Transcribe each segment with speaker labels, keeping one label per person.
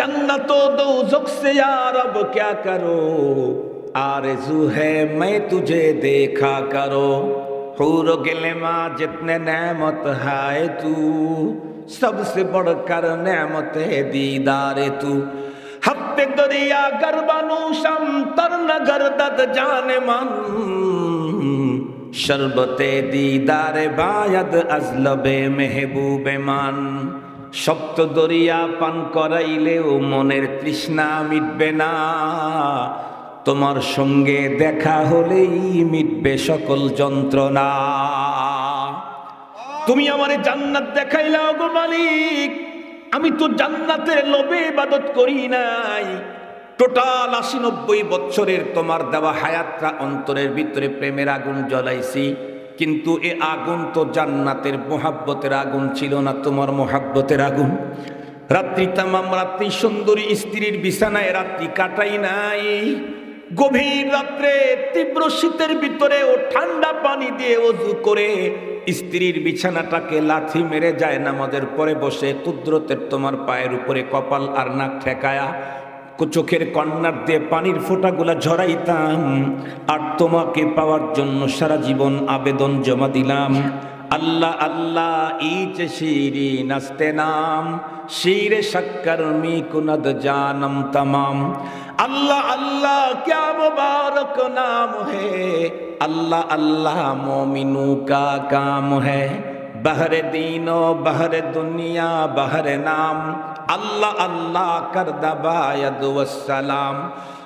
Speaker 1: जन्नत जुख से यार, अब क्या करो? आरज़ू है, मैं तुझे देखा करो। हूर गिले माँ जितने नहमत है तू, सबसे बढ़कर नहमत है दीदार तू। हफ़्ते दरिया गर्बानुषम तरन दत जाने मन। शरबते दीदार, बायद अजलबे महबूबे मन। সপ্ত দরিয়া পান করাইলেও মনের তৃষ্ণা মিটবে না। তোমার সঙ্গে দেখা হলেই মিটবে সকল যন্ত্রণা। তুমি আমারে জান্নাত দেখাইলা গো মালিক। আমি তো জান্নাতের লোভে ইবাদত করি নাই। টোটাল আশি নব্বই বছরের তোমার দেওয়া হায়াতটা অন্তরের ভিতরে প্রেমের আগুন জ্বলাইছি। কিন্তু এ আগুন তো জান্নাতের মোহাব্বতের আগুন ছিল না, তোমার মোহাব্বতের আগুন। রাত্রি তামাম, রাত্রি সুন্দরী স্ত্রীর বিছানায় রাত্রি কাটাই নাই। গভীর রাত্রে তীব্র শীতের ভিতরে ও ঠান্ডা পানি দিয়ে অজু করে স্ত্রীর বিছানাটাকে লাথি মেরে যায়, নামাজের পরে বসে, কুদরতের তোমার পায়ের উপরে কপাল আর নাক ঠেকায়া চোখের কন্যার দিয়ে পানির ফোঁটাগুলা ঝরাইতাম, আর তোমাকে পাওয়ার জন্য সারা জীবন আবেদন জমা দিলাম। আল্লাহ আল্লাহ ইচ শিরি নাস্তে নাম, শিরে শক্কর মি কুনদ জানম তমাম। আল্লাহ আল্লাহ, ক্যা মুবারক নাম হে? আল্লাহ আল্লাহ, মোমিনু কা কাম হে? বহর দিন বহর দুনিয়া বহর নাম। اللہ اللہ کر دباید والسلام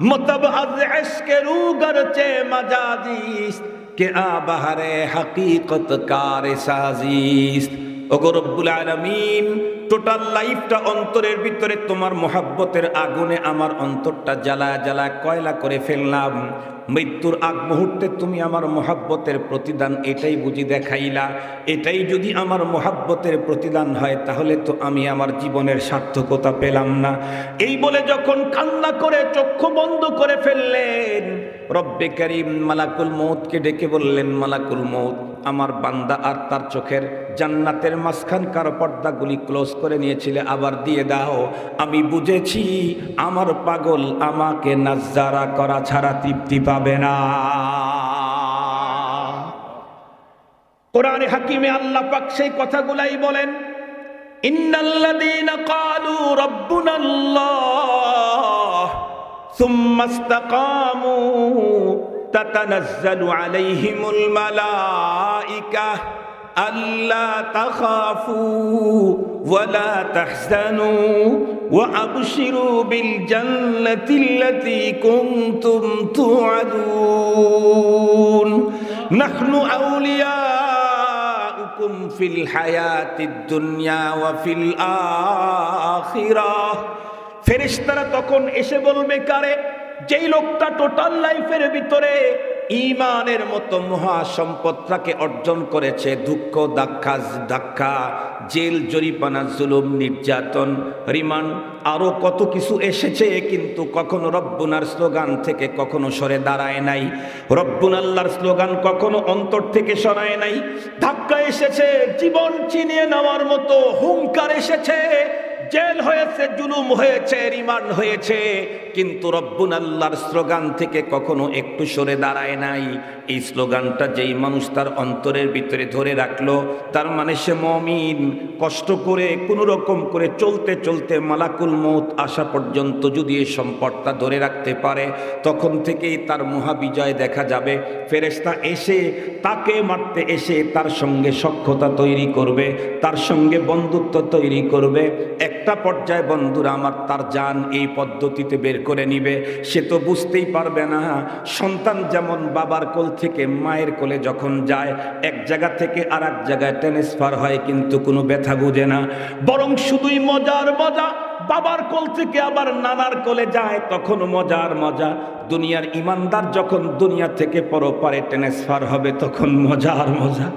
Speaker 1: متبعض عشق روگرچے مجادیست کہ آبہر حقیقت کار سازیست ওগরব্বুল আলমিন টোটাল লাইফটা অন্তরের ভিতরে তোমার মহাব্বতের আগুনে আমার অন্তরটা জ্বালা জ্বালা কয়লা করে ফেললাম। মৃত্যুর আগ মুহূর্তে তুমি আমার মহাব্বতের প্রতিদান এটাই বুঝি দেখাইলা। এটাই যদি আমার মহাব্বতের প্রতিদান হয়, তাহলে তো আমি আমার জীবনের সার্থকতা পেলাম না। এই বলে যখন কান্না করে চক্ষু বন্ধ করে ফেললেন, রব্বে করিম মালাকুল মৌতকে ডেকে বললেন, মালাকুল মৌত আমার বান্দা আর তার চোখের জান্নাতের মাঝখানকার পর্দাগুলি ক্লোজ করে নিয়েছিলে, আবার দিয়ে দাও। আমি বুঝেছি আমার পাগল আমাকে নাজারা করা ছাড়া তৃপ্তি পাবে না। কোরআনে হাকিমে আল্লাহ পাক সেই কথাগুলাই বলেন, ইন্নাল্লাযীনা ক্বালু রাব্বুনাল্লাহ সুম্মা ইসতাকামু তাতানাজ্জালু আলাইহিমুল মালাইকা। আল্লাহ তাখাফু ওয়ালা তাহজানু ওয়া আবশিরু বিল জান্নাতিল্লাতী কুনতুম তুআদুন। নাহনু আউলিয়াউকুম ফিল হায়াতিদ দুনিয়া ওয়া ফিল আখিরাহ তখন এসে বলবে, কারে? যেই লোকটা টোটাল লাইফের ভিতরে ইমানের মতো মহা সম্পদটাকে অর্জন করেছে। দুঃখ, ধাক্কা ধাক্কা, জেল জরিপানা জুলুম, নির্যাতন, রিমান্ড, আরও কত কিছু এসেছে কিন্তু কখনো রব্বুনার স্লোগান থেকে কখনো সরে দাঁড়ায় নাই। রব্বুন আল্লাহর স্লোগান কখনো অন্তর থেকে সরায় নাই। ধাক্কা এসেছে, জীবন চিনিয়ে নেওয়ার মতো হুঙ্কার এসেছে। জেল হয়েছে, জুলুম হয়েছে, রিমান্ড হয়েছে, কিন্তু রব্বুন আল্লাহর স্লোগান থেকে কখনো একটু সরে দাঁড়ায় নাই। এই স্লোগানটা যেই মানুষ তার অন্তরের ভিতরে ধরে রাখল, তার মানে সে মমিন। কষ্ট করে, কোনো রকম করে চলতে চলতে মালাকুল মৌত আসা পর্যন্ত যদি এই সম্পদটা ধরে রাখতে পারে, তখন থেকেই তার মহাবিজয় দেখা যাবে। ফেরেস্তা এসে, তাকে মারতে এসে তার সঙ্গে সক্ষতা তৈরি করবে, তার সঙ্গে বন্ধুত্ব তৈরি করবে। একটা পর্যায়ে বন্ধুরা আমার তার যান এই পদ্ধতিতে বের করে নিবে। সে তো বুঝতেই পারবে না, সন্তান যেমন বাবার কোল থেকে মায়ের কোলে যখন যায়, এক জায়গা থেকে আর এক জায়গায় ট্রান্সফার হয়, কিন্তু কোনো ব্যথা বুঝে না। বরং শুধুই মজার মজা, বাবার কোল থেকে আবার নানার কোলে যায়, তখন মজার মজা। দুনিয়ার ইমানদার যখন দুনিয়া থেকে পরপারে ট্রান্সফার হবে, তখন মজার মজা।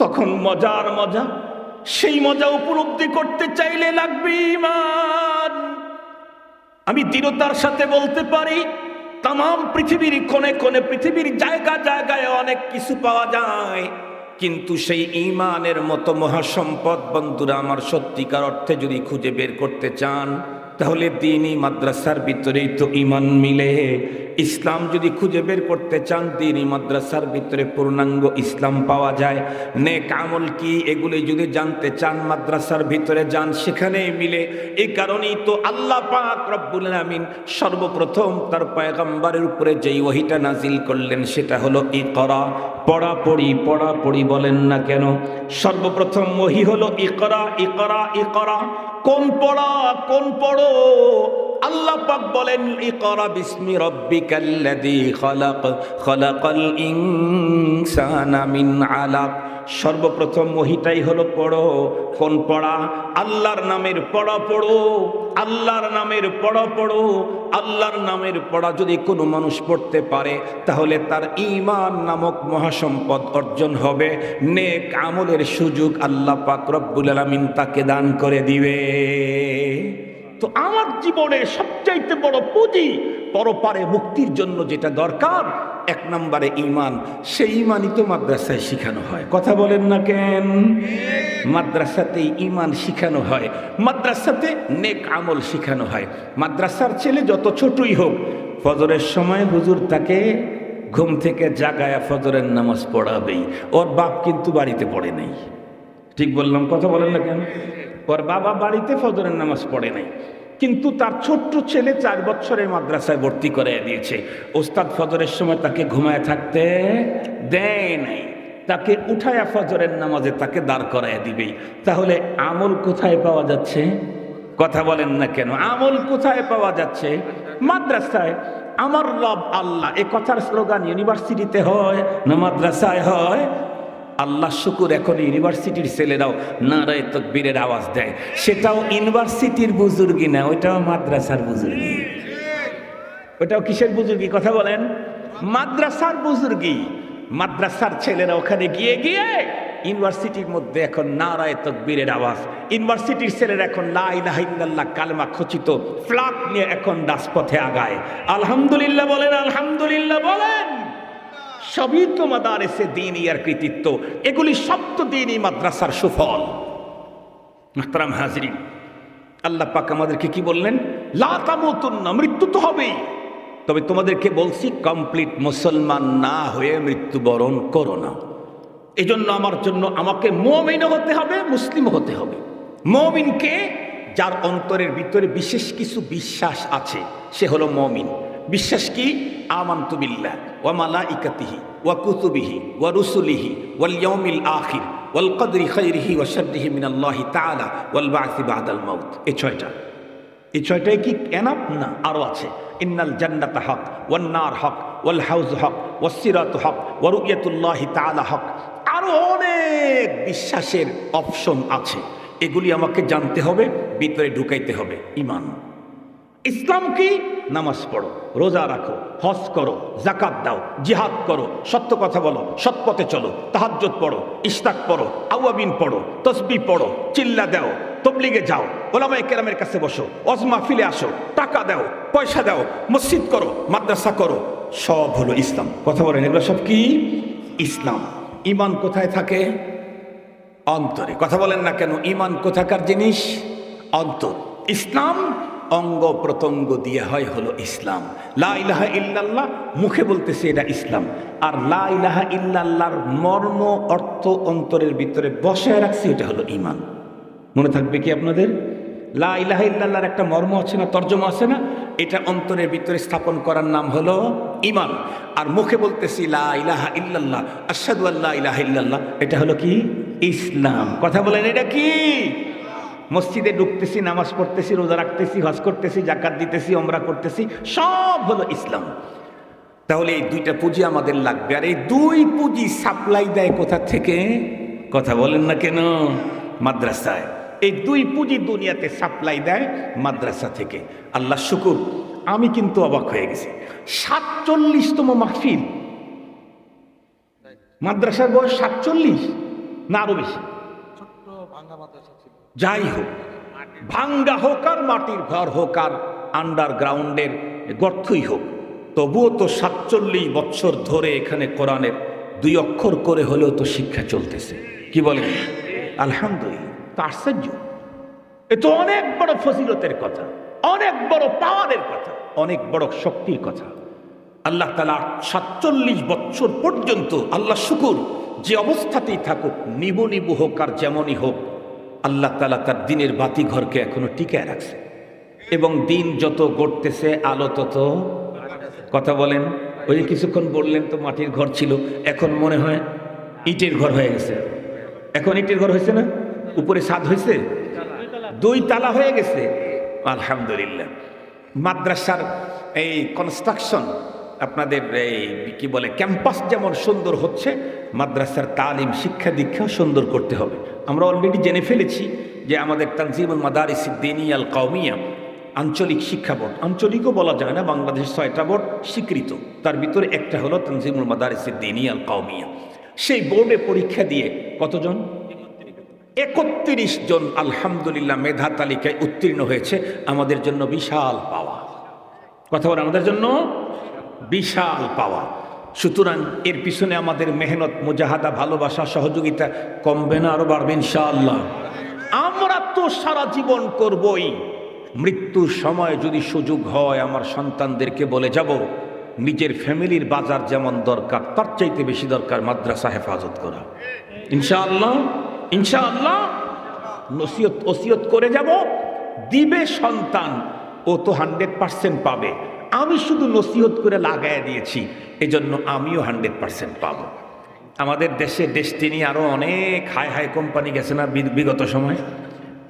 Speaker 1: তখন মজার মজা। সেই মজা উপলব্ধি করতে চাইলে লাগবে ইমান। আমি দৃঢ়তার সাথে বলতে পারি তাম পৃথিবীর কোণে কোণে, পৃথিবীর জায়গা জায়গায় অনেক কিছু পাওয়া যায়। কিন্তু সেই ইমানের মতো মহাসম্পদ বন্ধুরা, আমার সত্যিকার অর্থে যদি খুঁজে বের করতে চান, তাহলে তিনি মাদ্রাসার ভিতরেই তো ইমান মিলে। ইসলাম যদি খুঁজে বের করতে চান, দিনই মাদ্রাসার ভিতরে পূর্ণাঙ্গ ইসলাম পাওয়া যায়। নেক আমল কি? এগুলি যদি জানতে চান, মাদ্রাসার ভিতরে যান, সেখানেই মিলে। এই কারণেই তো আল্লাহ পাক রব্বুল আমিন সর্বপ্রথম তার পয়গম্বরের উপরে যেই ওহিটা নাজিল করলেন, সেটা হলো ই করা পড়া পড়ি পড়া পড়ি বলেন না কেন? সর্বপ্রথম ওহি হলো ই করা ই করা ই করা কোন পড়া, কোন পড়ো? আল্লাহ পাক বলেন, ইকরা বিসমি রাব্বিকাল্লাযী খলাক, খলাকাল ইনসানা মিন আলাক। সর্বপ্রথম মহিটাই হলো পড়ো। কোন পড়া? আল্লাহর নামের পড়া পড়ো। আল্লাহর নামের পড়া পড়ো। আল্লাহর নামের পড়া যদি কোনো মানুষ পড়তে পারে, তাহলে তার ইমান নামক মহাসম্পদ অর্জন হবে। নেক আমলের সুযোগ আল্লাহ পাক রব্বুল আলামিন তাকে দান করে দিবে। তো আমার জীবনের সবচাইতে বড় পুঁজি পরপারে মুক্তির জন্য যেটা দরকার, এক নম্বরে ইমান। সেই ইমানই তো মাদ্রাসায় শিখানো হয়। কথা বলেন না কেন? মাদ্রাসাতে ইমান শিখানো হয়। মাদ্রাসাতে নেক আমল শিখানো হয়। মাদ্রাসার ছেলে যত ছোটই হোক, ফজরের সময় হুজুর তাকে ঘুম থেকে জাগায়া ফজরের নামাজ পড়াবেই। ওর বাপ কিন্তু বাড়িতে পড়ে নেই। ঠিক বললাম, কথা বলেন না কেন? ওর বাবা বাড়িতে ফজরের নামাজ পড়ে নাই। কিন্তু তার ছোট্ট ছেলে চার বছরের মাদ্রাসায় ভর্তি করে দিয়েছে। ওস্তাদ ফজরের সময় তাকে ঘুমায় থাকতে দেয় নাই। তাকে উঠায়া ফজরের নামাজে তাকে দাঁড় করাইয়া দিবেই তাহলে আমল কোথায় পাওয়া যাচ্ছে? কথা বলেন না কেন? আমল কোথায় পাওয়া যাচ্ছে? মাদ্রাসায়। আমার রব আল্লাহ, এ কথার স্লোগান ইউনিভার্সিটিতে হয় না মাদ্রাসায় হয়? আল্লাহ শুকুর, এখন ইউনিভার্সিটির ছেলেরাও নারায় তকবীরের আওয়াজ দেয়। সেটাও ইউনিভার্সিটির বুজুর্গি না, ওইটাও মাদ্রাসার বুজুর্গি। ওটাও কিসের বুজুর্গি? কথা বলেন। মাদ্রাসার বুজুর্গি। মাদ্রাসার ছেলেরা ওখানে গিয়ে গিয়ে ইউনিভার্সিটির মধ্যে এখন নারায় তকবীরের আওয়াজ। ইউনিভার্সিটির ছেলেরা এখন লাইলাহিল্লাহ কালমা খচিত ফ্লাট নিয়ে এখন দাসপথে আগায়। আলহামদুলিল্লাহ বলেন আলহামদুলিল্লাহ বলেন। সবই তো মাদারেসে দিন ইয়ার কৃতিত্ব। এগুলি সপ্ত দিনই মাদ্রাসার সুফল। মাহতারাম হাজরিন, আল্লাহ পাক আমাদেরকে কি বললেন? লাতামতুন্না মৃত্যু তো হবেই। তবে তোমাদেরকে বলছি কমপ্লিট মুসলমান না হয়ে মৃত্যুবরণ করো না। এই জন্য আমার জন্য আমাকে মমিনও হতে হবে মুসলিম হতে হবে। মমিনকে যার অন্তরের ভিতরে বিশেষ কিছু বিশ্বাস আছে, সে হলো মমিন। বিশ্বাস কি? আমান্তু বিল্লাহ। ওয়া মালাইকাতিহি, ওয়া কুতুবিহি, ওয়া রুসুলিহি, ওয়াল ইয়াউমিল আখির, ওয়াল কদরি খাইরিহি ওয়া শাররিহি মিনাল্লাহি তাআলা, ওয়াল বা'সি বাদাল মাউত। এই ছয়টা। এই ছয়টাই কি এনাফ? না আরও আছে। ইন্নাল জান্নাতা হক, ওয়ান নার হক, ওয়াল হাউজ হক ওয়াসিরাত হক, ওয়া রুইয়াতুল্লাহি তাআলা হক। আরও অনেক বিশ্বাসের অপশন আছে। এগুলি আমাকে জানতে হবে, ভিতরে ঢুকাইতে হবে। ইমান। ইসলাম কি? নামাজ পড়ো, রোজা রাখো, হজ করো জাকাত দাও, জিহাদ করো, সত্য কথা বলো, সৎ পথে চলো তাহাজ্জত পড়ো ইস্তাক পড়ো আউয়াবিন পড়ো, তসবি পড়ো, চিল্লা দাও, তবলিগে যাও, ওলামায়ে কেরামের কাছে বসো অজমা ফিলে আসো, টাকা দাও, পয়সা দাও, মসজিদ করো, মাদ্রাসা করো, সব হলো ইসলাম। কথা বলেন, এগুলো সব কি? ইসলাম। ইমান কোথায় থাকে? অন্তরে। কথা বলেন না কেন, ইমান কোথাকার জিনিস? অন্তর। ইসলাম অঙ্গ প্রত্যঙ্গ দিয়ে হয় হলো ইসলাম। লা ইলাহা ইল্লাল্লাহ, মুখে বলতেছে এটা ইসলাম। আর লা ইলাহা ইল্লাল্লাহর মর্ম, অর্থ, অন্তরের ভিতরে বসায় রাখছি এটা হলো ইমান মনে থাকবে কি আপনাদের? লা ইলাহা একটা মর্ম আছে না, তর্জমা আছে না? এটা অন্তরের ভিতরে স্থাপন করার নাম হলো ইমান আর মুখে বলতেছি লা ইলাহা ইল্লাল্লাহ আল্লা ইলাহা ইল্লাল্লাহ, এটা হলো কি? ইসলাম। কথা বলেন, এটা কি? মসজিদে ঢুকতেছি, নামাজ পড়তেছি, রোজা রাখতেছি, হজ করতেছি, জাকাত দিতেছি ওমরা করতেছি, সব হলো ইসলাম। তাহলে এই দুইটা পুঁজি আমাদের লাগবে। আর এই দুই পুঁজি সাপ্লাই দেয় কোথা থেকে? কথা বলেন না কেন? মাদ্রাসায়। এই দুই পুঁজি দুনিয়াতে সাপ্লাই দেয় মাদ্রাসা থেকে। আল্লাহ শুকুর, আমি কিন্তু অবাক হয়ে গেছি। সাতচল্লিশতম মাহফিল। মাদ্রাসার বয়স সাতচল্লিশ, না আরও বেশি?
Speaker 2: ছোট্ট ভাঙ্গা মাদ্রাসা ছিল।
Speaker 1: যাই হোক, ভাঙ্গা হোক আর মাটির ঘর হোক আর আন্ডারগ্রাউন্ডের গর্থই হোক, তবুও তো সাতচল্লিশ বছর ধরে এখানে কোরআনের দুই অক্ষর করে হলেও তো শিক্ষা চলতেছে। কি বলেন? আলহামদুলিল্লাহ আশ্চর্য। এ তো অনেক বড় ফজিলতের কথা, অনেক বড় পাওয়ারের কথা, অনেক বড় শক্তির কথা। আল্লাহ তালা সাতচল্লিশ বছর পর্যন্ত আল্লাহ শুকুর, যে অবস্থাতেই থাকুক, নিবু নিবু হোক আর যেমনই হোক আল্লাহ তালা তার দিনের বাতি ঘরকে এখনও টিকায় রাখছে। এবং দিন যত গড়তেছে, আলো তত কথা বলেন। ওই যে কিছুক্ষণ বললেন তো মাটির ঘর ছিল, এখন মনে হয় ইটের ঘর হয়ে গেছে। এখন ইটের ঘর হয়েছে না? উপরে ছাদ হয়েছে? দুই তালা হয়ে গেছে। আলহামদুলিল্লাহ। মাদ্রাসার এই কনস্ট্রাকশন আপনাদের এই কি বলে ক্যাম্পাস যেমন সুন্দর হচ্ছে, মাদ্রাসার তালিম, শিক্ষা দীক্ষাও সুন্দর করতে হবে। আমরা অলরেডি জেনে ফেলেছি যে আমাদের তানজিমুল মাদারিস দিনী আল কাউমিয়া আঞ্চলিক শিক্ষা বোর্ড, আঞ্চলিকও বলা যায় না, বাংলাদেশ ছয়টা বোর্ড স্বীকৃত। তার ভিতরে একটা হলো তানজিমুল মাদারিস দিনী আল কাউমিয়া সেই বোর্ডে পরীক্ষা দিয়ে কতজন? একত্রিশ জন আলহামদুলিল্লাহ মেধা তালিকায় উত্তীর্ণ হয়েছে। আমাদের জন্য বিশাল পাওয়া। কথা বলে আমাদের জন্য? বিশাল পাওয়া সুতরাং এর পিছনে আমাদের মেহনত, মুজাহাদা, ভালোবাসা, সহযোগিতা কমবে না আরও বাড়বে ইনশাআল্লাহ। আমরা তো সারা জীবন করবই। মৃত্যুর সময় যদি সুযোগ হয়, আমার সন্তানদেরকে বলে যাব, নিজের ফ্যামিলির বাজার যেমন দরকার, তার চাইতে বেশি দরকার মাদ্রাসা হেফাজত করা। ইনশাআল্লাহ ইনশাআল্লাহ, নসিহত ওসিয়ত করে যাব, দিবে সন্তান, ও তো হান্ড্রেড পার্সেন্ট পাবে। আমি শুধু নসিহত করে লাগাই দিয়েছি, এজন্য আমিও হান্ড্রেড পারসেন্ট পাব। আমাদের দেশে ডেস্টিনি আরও অনেক হাই হাই কোম্পানি গেছে না বিগত সময়?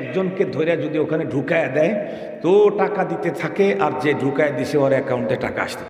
Speaker 1: একজনকে ধরে যদি ওখানে ঢুকায় দেয়, তো টাকা দিতে থাকে, আর যে ঢুকায় দিছে ওর অ্যাকাউন্টে টাকা আসতে